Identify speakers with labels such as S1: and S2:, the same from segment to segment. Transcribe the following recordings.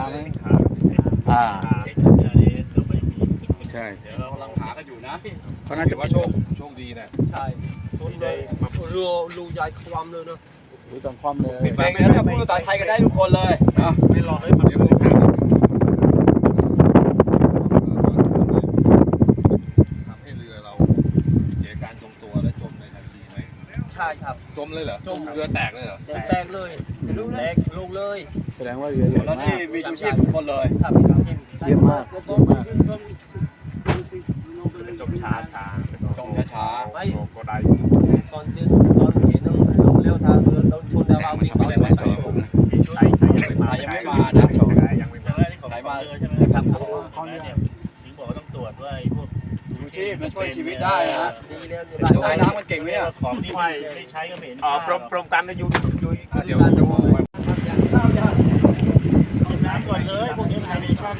S1: า
S2: ห
S3: รื
S4: อเรื
S3: ออะไร
S2: อ่า
S3: เช็
S2: คเรือนี้เราไม่มี
S5: ใช่
S3: เดี๋ยวเรากำลังหากันอยู่นะ
S5: เขาน่า
S3: ถื
S5: จะ
S3: อว่าโชคโชคดีนะ
S4: ใช่ชนเลยเรือลูใหญ่ความเลยนะ
S5: ดูตรงความเลย
S3: ปิดไปงั้นพูดภาษาไทยกันได้ทุกคนเลยนะ
S2: ไม่รอให้มัน
S3: เดี๋ยวผมถามทำให้เรือเราเสียการทรงตัวและจมในทันทีไหม
S4: ใช่ครับ
S3: จ มเลยเหรอ
S4: จม
S3: เรือแตกเลยเหรอ
S4: แตกแตกเลยแตกลงเลย
S5: แสดงว่าเรือใหญ่
S3: แล้ว
S5: มา
S3: นี่
S5: ก
S3: มีชูชีพทุกคนเลย
S4: ครับพี่ชิม
S5: เยี่ยมมากเยี่ยมมาก
S2: จมช้าช้า
S3: จมช้า
S4: ไม่
S2: ก็ได้
S4: ตอนที่ตอนเห็นต้องลงเร็วทางเรือเราชนแล้วเราวิ่งต่อไปต่อผม
S2: มีชุดไทยยังไม่มา
S3: ๆยังไม่มานะ
S2: ยังไม่มาที่ของเรือใช่ไหมครับของเรือเนี่ย
S3: ชูชีพมันช่วยชีวิตได้นะ
S4: ดีแล้ว
S3: เดี๋ยวว่ายน้ำมันเก่งไหมอะ
S2: ของที่ไม่ไม่ใช้ก็ไม่เห็น
S1: อ๋อโปรโปรตามนอยู่อยู่
S3: เดี๋ยว
S2: กินน้ำก่อนเลยพวกนี้มันมีช่อง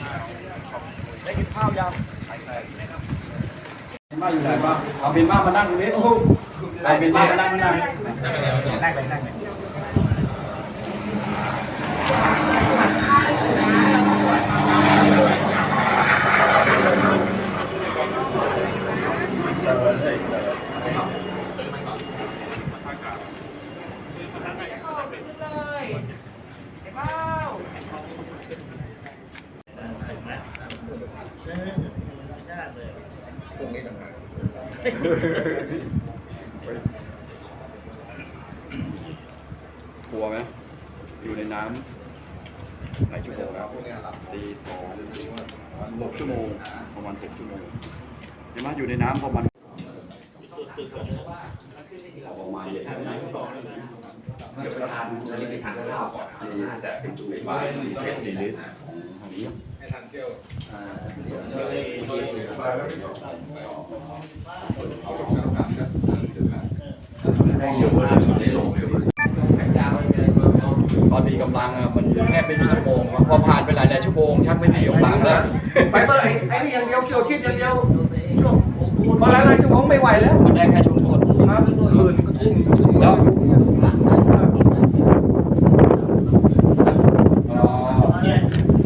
S4: ได้กินข้าวยัง
S3: มาอยู่ไหนบ้างเอาบินมามานั่งตรงนี้โอ้โหเอาบินมามานั่งมานั่ง
S1: นั่งเลยนั่งเล
S3: ตรงนี้ต่างหากกลัวไหมอยู่ในน้ำหลายชั่วโมงแล้วตีสองหกชั่วโมงประมาณหกชั่วโมงเห็นไหมอยู่ในน้ำประมาณ ประมาณเดี๋ยวไปทานจะรีบไปทานข้าวก่อนน่าจะเป็นตู้บ่ายเอสดีลิสของทางนี้ให้ทานเที่ยวอ่าเดี๋ยวจะได้ไปแล้วเอาสองน้ำกันครับแรงเยอะมากได้ลงเร็วตอนมีกำลังอะมันแค่ไม่กี่ชั่วโมงพอผ่านไปหลายหลายชั่วโมงชักไม่มีกำลังแล้ว
S6: ไปเมื่อไอ้ไอ้นี่อย่างเดียวเกี่ยวชิดอย่างเดียวาหลายหลายชั่วโมงไม่ไหวแล้ว
S3: มันได้แค่ช่วงต้น
S6: ครับหมื่นก็ทุ่ม
S3: แล้วอ๋อ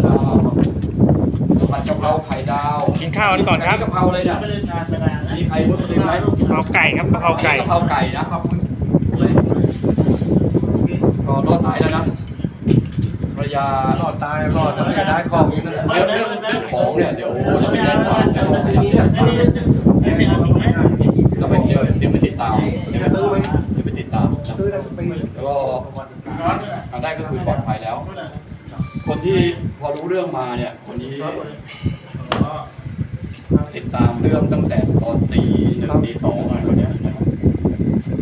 S3: อ๋อผัดกะเพราไข่ดาว
S1: กินข้าวกันก่อนครับ
S3: กะเพราเลยเนี่ย
S2: ไม่ได้ทานมานานนะ
S3: มีใครรู้สึกไหม
S1: กะเพราไก่ครับกะเพราไก่
S3: กะเพราไก่นะก็รอดตายแล้วนะภ รยารอดตายรอดแต่ได้ของอีกนะเรื่องเรื่องเรื่องของเนี่ยเดี๋ยวจะไปแจ้งความเดี๋ยวขยับแจ้งความ
S2: ไม่เป็นอะไรไหม
S3: เราไปเดี๋ยวเดี๋ยวไปติดตามเดี๋ยวไปติดตามแล้วก็เอาได้ก็คือปลอดภัยแล้ว คนที่พอรู้เรื่องมาเนี่ย คนนี้ติดตามเรื่องตั้งแต่ตอนตีหนึ่งตีสองอะไรแบบเนี้ยนะครับ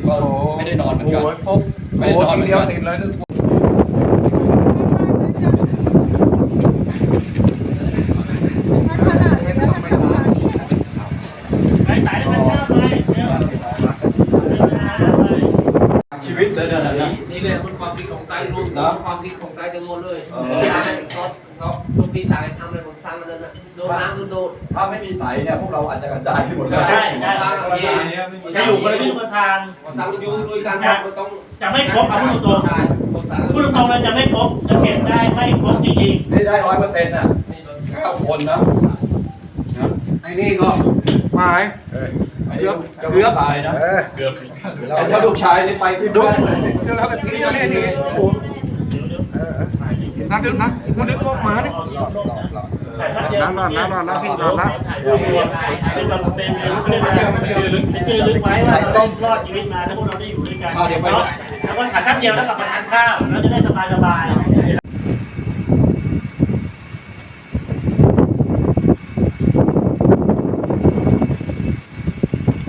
S3: ก็ไม่ได้นอนเหมือนกัน
S6: โอ้ยปุ๊บ
S3: ไม่ได้นอนเหมือน
S6: เดียว
S3: กัน
S6: ติดเลยนึก
S2: ไหนไหนมันเยอะไปเยอะ
S3: ชีวิตเลยนะ นะ
S4: นี่เลยมันความคิดของไตรวมความคิดของไต้ทั้งหมดเลยสร้างเขาเขาทุกปีสางทำอะไรผมสร้างมันนั่นนะโดนน้ำคือโดน
S3: ถ้าไม่มีไตเนี่ยพวกเราอาจจะกระจายไปหมดเลย
S2: ใช่ได้จะอยู่บริเวณประธาน
S4: สร้างอยู่ด้วยกันมันต้อง
S2: จะไม่ครบเอาพูดตรง
S4: ใช่เขาสร้าง
S2: ๆพูดตรงเลยจะไม่ครบจะเก็บได้ไม่ครบจริง
S3: นี่ได้ร้อยเปอร์เซ็นต์อะเก้าคนนะนะ
S6: ไอ้นี่ก็หาย
S3: เกือบเกือบตายนะ
S5: เกือบ
S3: แต่ถ้าลูกชายนี่ไปที่
S6: ดู
S3: บ้าน
S6: เดี๋ยวเราแบบนี้นี่นี่โอ้โหนักดึกนะคุณดึกพวกหมาเนี่ย
S2: ๆแต่ถ้าเจอน้ำนอนน้ำนอนนะพี่นอนนะเป็นแบบเป็นเป็นเป็นเป็นลึกไว้ว่าต้มรอดชีวิตมาถ้าพวกเราได้อยู่ด้วยกันแล้วก็ถ่ายแป๊บเดียวแล้วกลับมาทานข้าวแล้วจะได้สบายสบายๆ